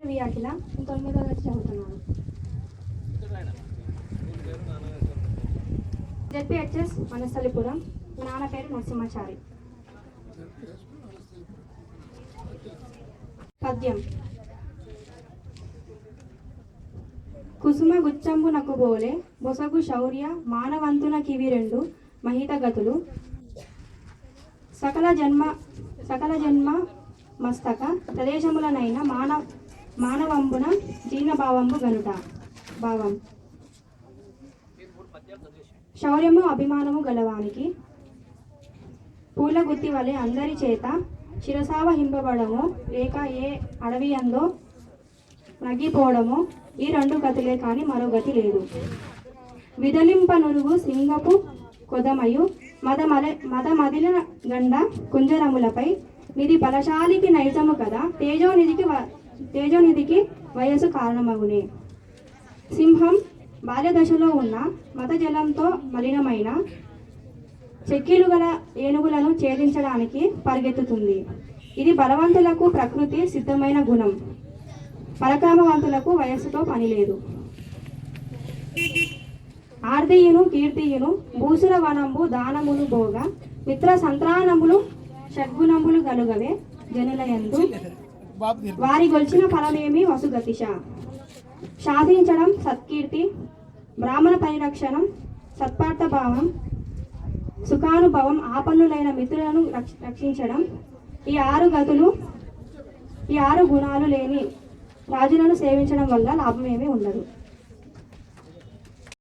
వి అఖిల తొమ్మిదో చదువుతున్నాను జెడ్పిహెచ్ఎస్ మనస్థలిపురం మా నాన్న పేరు నరసింహాచారి. పద్యం. కుసుమ గుచ్చంబు నకు బోలే బొసగు శౌర్య మానవంతున కివి రెండు మహితగతులు సకల జన్మ సకల జన్మ మస్తక ప్రదేశములనైన మానవ మానవంబున దీనభావంబు గనుట. భావం. శౌర్యము అభిమానము గలవానికి పూల గుత్తి వలె అందరి చేత శిరసావహింపబడము లేక ఏ అడవి అందో నగ్గిపోవడము ఈ రెండు గతులే కాని మరో గతి లేదు. విదలింపనురుగు సింగపు కొదమయు మద మల మద గండ కుంజరములపై నిధి బలశాలికి నైజము కదా తేజోనిధికి తేజోనిధికి వయస్సు కారణమగునే. సింహం బాల్యదశలో ఉన్న మతజలంతో మలినమైన చెక్కీలు గల ఏనుగులను ఛేదించడానికి పరిగెత్తుతుంది. ఇది బలవంతులకు ప్రకృతి సిద్ధమైన గుణం. పరకామవంతులకు వయస్సుతో పని లేదు కీర్తియును భూసుర వనంబు దానములు భోగ మిత్ర సంత్రానములు షడ్గుణములు గలుగవే జనులయందు వారి గొలిచిన ఫలమేమి వసుగతిష శాసించడం సత్కీర్తి బ్రాహ్మణ పరిరక్షణం సత్పార్థ భావం సుఖానుభవం ఆపన్నులైన మిత్రులను రక్ష- రక్షించడం. ఈ ఆరు గతులు ఈ ఆరు గుణాలు లేని రాజులను సేవించడం వల్ల లాభమేమీ ఉండదు.